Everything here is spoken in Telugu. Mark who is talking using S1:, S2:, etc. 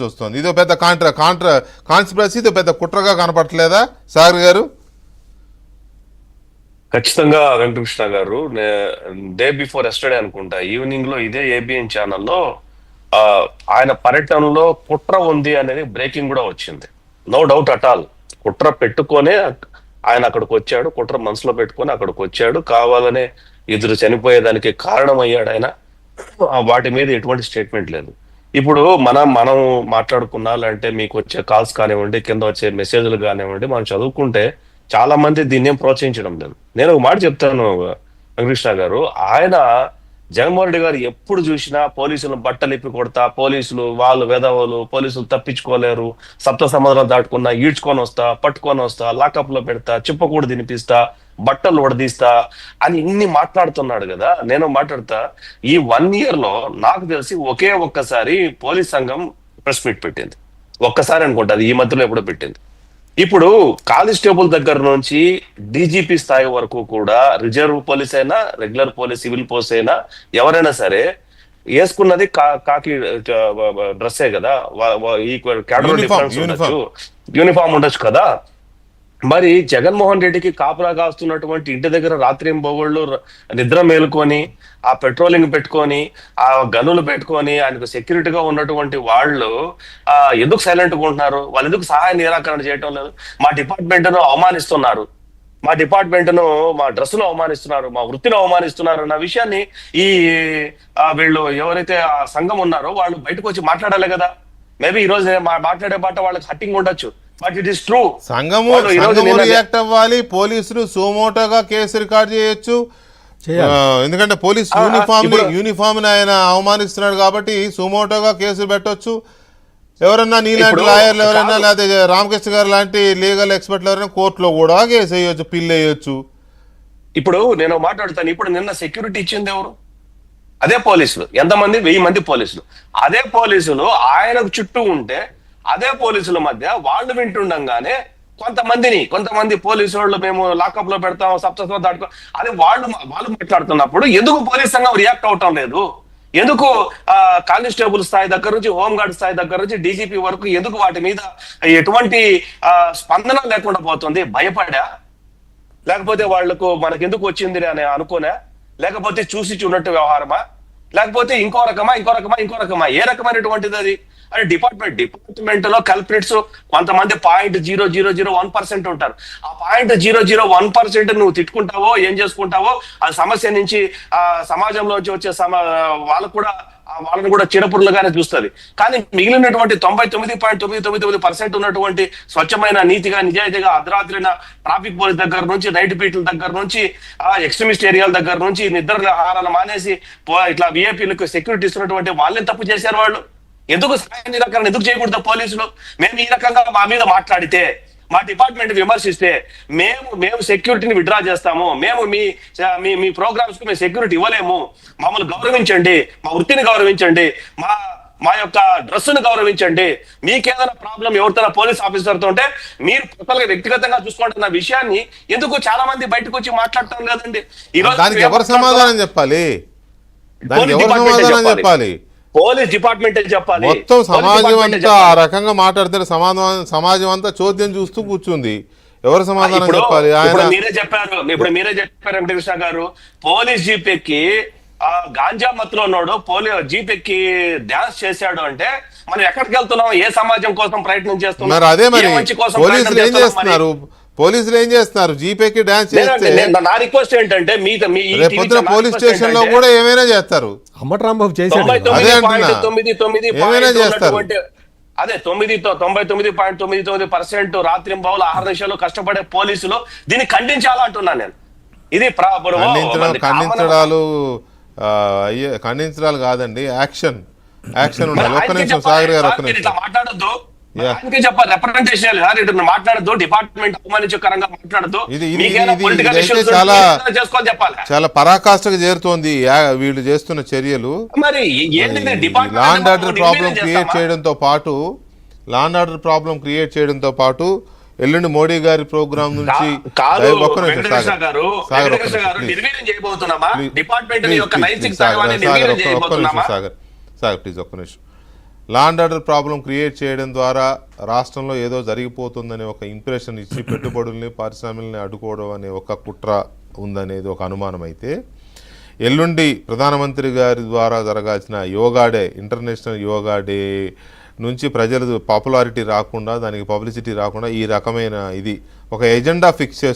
S1: చూస్తుంది ఇదో పెద్ద కాంట్రా కాంట్రా కాన్స్పిరసీ ఇదో పెద్ద కుట్రగా కనపడట్లేదా? సాగర్ గారు?
S2: ఖచ్చితంగా వెంకటకృష్ణ గారు డే బిఫోర్ ఎస్టర్డే అనుకుంటా ఈవినింగ్లో ఇదే ఏబిఎన్ ఛానల్లో ఆయన పర్యటనలో కుట్ర ఉంది అనేది బ్రేకింగ్ కూడా వచ్చింది. No doubt at all. కుట్ర పెట్టుకొనే ఆయన అక్కడికి వచ్చాడు కుట్ర మనసులో పెట్టుకొని అక్కడికి వచ్చాడు. కావాలనే ఇద్దరు చనిపోయేదానికి కారణం అయ్యాడు ఆయన వాటి మీద ఎటువంటి స్టేట్మెంట్ లేదు. ఇప్పుడు మనం మనం మాట్లాడుకున్నా లేదంటే మీకు వచ్చే కాల్స్ కానివ్వండి కింద వచ్చే మెసేజ్లు కానివ్వండి మనం చదువుకుంటే చాలా మంది దీన్ని ప్రోత్సహించడం లేదు. నేను ఒక మాట చెప్తాను వెంకటకృష్ణ గారు. ఆయన జగన్మోహన్ రెడ్డి గారు ఎప్పుడు చూసినా పోలీసులను బట్టలిప్పి కొడతా పోలీసులు వాళ్ళు వెధవలు పోలీసులు తప్పించుకోలేరు సప్త సముద్రాలు దాటుకున్నా ఈడ్చుకొని వస్తా పట్టుకొని వస్తా లాకప్లో పెడతా చిప్పకూడు తినిపిస్తా బట్టలు ఉడదీస్తా అని ఇన్ని మాట్లాడుతున్నాడు కదా నేను మాట్లాడతా. ఈ వన్ ఇయర్లో నాకు తెలిసి ఒకే ఒక్కసారి పోలీస్ సంఘం ప్రెస్ మీట్ పెట్టింది. ఒక్కసారి అనుకుంటా అది ఈ మధ్యలో ఎప్పుడో పెట్టింది. ఇప్పుడు కానిస్టేబుల్ దగ్గర నుంచి డీజీపీ స్థాయి వరకు కూడా రిజర్వ్ పోలీస్ అయినా రెగ్యులర్ పోలీస్ సివిల్ పోలీస్ అయినా ఎవరైనా సరే వేసుకున్నది కా- కాకి డ్రెస్సే కదా. ఈ క్యాడర్
S1: Uniform,
S2: డిఫరెన్స్ ఉండొచ్చు. యూనిఫామ్ ఉండొచ్చు కదా. మరి జగన్మోహన్ రెడ్డికి కాపులా కాస్తున్నటువంటి ఇంటి దగ్గర రాత్రి బొగళ్ళు నిద్ర మేలుకొని ఆ పెట్రోలింగ్ పెట్టుకొని ఆ గనులు పెట్టుకొని ఆయనకు సెక్యూరిటీగా ఉన్నటువంటి వాళ్ళు ఆ ఎందుకు సైలెంట్గా ఉంటున్నారు? వాళ్ళు ఎందుకు సహాయ నిరాకరణ చేయటం లేదు? మా డిపార్ట్మెంట్ను అవమానిస్తున్నారు. మా డిపార్ట్మెంట్ను మా డ్రెస్సును అవమానిస్తున్నారు మా వృత్తిని అవమానిస్తున్నారు అన్న విషయాన్ని ఈ వీళ్ళు ఎవరైతే ఆ సంఘం ఉన్నారో వాళ్ళు బయటకు వచ్చి మాట్లాడాలి కదా. మేబీ ఈ రోజు మా- మాట్లాడే బాట వాళ్ళకి హట్టింగ్ ఉండొచ్చు. బట్ ఇట్ ఇస్ ట్రూ
S1: సంఘము సంఘము రియాక్ట్ అవ్వాలి పోలీసులు సోమోటోగా కేసు రికార్డ్ చేయొచ్చు. ఎందుకంటే పోలీస్ యూనిఫామ్ యూనిఫామ్ని ఆయన అవమానిస్తున్నాడు కాబట్టి సుమోటోగా కేసులు పెట్టొచ్చు. ఎవరన్నా నీలాంటి లాయర్లు ఎవరైనా. లేకపోతే రామకృష్ణ గారు లాంటి లీగల్ ఎక్స్పర్ట్లు ఎవరైనా కోర్టులో కూడా కేసు వేయొచ్చు పిల్ వేయొచ్చు.
S2: ఇప్పుడు నేను మాట్లాడతాను. ఇప్పుడు నిన్న సెక్యూరిటీ ఇచ్చింది ఎవరు? అదే పోలీసులు. ఎంతమంది? వెయ్యి మంది పోలీసులు. అదే పోలీసులు ఆయనకు చుట్టూ ఉంటే అదే పోలీసుల మధ్య వాళ్ళు వింటుండగానే కొంతమందిని కొంతమంది పోలీసు వాళ్ళు మేము లాకప్లో పెడతాం సప్తత్వం దాటుకో అదే వాళ్ళు వాళ్ళు మాట్లాడుతున్నప్పుడు ఎందుకు పోలీస్ సంఘం రియాక్ట్ అవటం లేదు? ఎందుకు కానిస్టేబుల్ స్థాయి దగ్గర నుంచి హోంగార్డ్ స్థాయి దగ్గర నుంచి డీజీపీ వరకు ఎందుకు వాటి మీద ఎటువంటి స్పందన లేకుండా పోతుంది? భయపడా? లేకపోతే వాళ్ళకు మనకెందుకు వచ్చింది అని అనుకోనా? లేకపోతే చూసి చూడట్టు వ్యవహారమా? లేకపోతే ఇంకో రకమా ఇంకో రకమా ఇంకో రకమా? ఏ రకమైనటువంటిది అది? అంటే డిపార్ట్మెంట్ డిపార్ట్మెంట్లో కల్పరేట్స్ కొంతమంది point zero zero zero one percent ఉంటారు. ఆ point zero zero one percent నువ్వు తిట్టుకుంటావో ఏం చేసుకుంటావో ఆ సమస్య నుంచి ఆ సమాజంలోంచి వచ్చే సమ వాళ్ళకు కూడా వాళ్ళని కూడా చిరపురులుగానే చూస్తుంది. కానీ మిగిలినటువంటి తొంభై తొమ్మిది పాయింట్ తొమ్మిది తొమ్మిది తొమ్మిది పర్సెంట్ ఉన్నటువంటి స్వచ్ఛమైన నీతిగా నిజాయితీగా అర్ధరాత్రిన ట్రాఫిక్ పోలీస్ దగ్గర నుంచి నైట్ బీట్ల దగ్గర నుంచి ఆ ఎక్స్ట్రీమిస్ట్ ఏరియాల దగ్గర నుంచి నిద్ర ఆహారాలు మానేసి ఇట్లా విఐపీలకు సెక్యూరిటీ ఇస్తున్నటువంటి వాళ్ళని తప్పు చేశారు వాళ్ళు. ఎందుకు సహాయ నిరాకరణ ఎందుకు చేయకూడదు పోలీసులు? మేము ఈ రకంగా మా మీద మాట్లాడితే మా డిపార్ట్మెంట్ విమర్శిస్తే మేము మేము సెక్యూరిటీని విడ్రా చేస్తాము మేము మీ మీ మీ ప్రోగ్రామ్స్కు మేము సెక్యూరిటీ ఇవ్వలేము మమ్మల్ని గౌరవించండి మా వృత్తిని గౌరవించండి మా మా యొక్క డ్రెస్ను గౌరవించండి మీకేదైనా ప్రాబ్లం ఎవరితో పోలీస్ ఆఫీసర్తో ఉంటే మీరు కొత్తగా వ్యక్తిగతంగా చూసుకుంటున్న విషయాన్ని ఎందుకు చాలా మంది బయటకు వచ్చి మాట్లాడటం లేదండి? ఈ రోజు
S1: దానికి ఎవరు సమాధానం చెప్పాలి? ఎవరు సమాధానం చెప్పాలి?
S2: పోలీస్ డిపార్ట్మెంటే చెప్పాలి.
S1: మొత్తం సమాజం అంతా ఆ. రకంగా మాట్లాడితే సమాధానం సమాజం అంతా చోద్యం చూస్తూ కూర్చుంది. ఎవరు సమాధానం చెప్పాలి? ఆయన
S2: మీరే చెప్పారు. ఇప్పుడు మీరే చెప్పారు వెంకటకృష్ణ గారు. పోలీస్ జీప్ ఎక్కి ఆ గాంజా మత్తులో ఉన్నాడు. పోలీ జీప్ ఎక్కి డాన్స్ చేశాడు అంటే మనం ఎక్కడికి వెళ్తున్నాం? ఏ సమాజం కోసం ప్రయత్నం చేస్తున్నాం?
S1: అదే మరి
S2: ఏ మంచి కోసం
S1: పోలీసులు ఏం? చేస్తున్నారు? పోలీసులు ఏం చేస్తున్నారు? జీపేకి డాన్స్ చేస్తే
S2: నేను- నా రిక్వెస్ట్ ఏంటంటే మీ మీ ఈ
S1: రేపు
S2: టీవీ
S1: పొద్దున పోలీస్
S2: స్టేషన్లో
S1: కూడా ఏమైనా చేస్తారు?
S3: అమ్మటి రాంబాబు చేశాడు
S2: తొంభై
S3: కదా.
S2: తొమ్మిది. తొమ్మిది
S1: ఏమైనా చేస్తారు.
S2: అదే తొమ్మిది తొ- తొంభై తొమ్మిది పాయింట్ తొమ్మిది తొమ్మిది పర్సెంట్ రాత్రి బావులు ఆహార నిమిషాలు కష్టపడే పోలీసులు దీన్ని ఖండించాలంటున్నాను నేను. ఇది
S1: ఖండించడాలు ఖండించడాలు కాదండి యాక్షన్. యాక్షన్ ఉండాలి. ఒక్క నిమిషం సాగర్ గారు ఒక్క నిమిషం.
S2: మాట్లాడొద్దు. ఆయనకే చెప్పాలి రిప్రజెంటేషన్ మాట్లాడద్దు డిపార్ట్మెంట్ అవమానించకరంగా మాట్లాడద్దు. చేసుకోవాలి చెప్పాలి.
S1: చాలా పరాకాష్ఠకు చేరుతోంది. వీళ్ళు చేస్తున్న చర్యలు.
S2: మరి ఏంటి department
S1: law and order problem create? చేయడంతో పాటు law and order problem create చేయడంతో పాటు ఎల్లుండి మోడీ గారి ప్రోగ్రామ్ నుంచి సాగర్. ప్లీజ్ ఒక్క నిమిషం. లాండ్ ఆర్డర్ ప్రాబ్లం క్రియేట్ చేయడం ద్వారా రాష్ట్రంలో ఏదో జరిగిపోతుందనే ఒక ఇంప్రెషన్ ఇచ్చి పెట్టుబడుల్ని పారిశ్రామికల్ని అడ్డుకోవడం అనే ఒక కుట్ర ఉందనేది ఒక అనుమానం అయితే ఎల్లుండి ప్రధానమంత్రి గారి ద్వారా జరగాల్సిన yoga day international yoga day నుంచి ప్రజలు పాపులారిటీ రాకుండా దానికి పబ్లిసిటీ రాకుండా ఈ రకమైన ఇది ఒక ఎజెండా ఫిక్స్ చేస్తే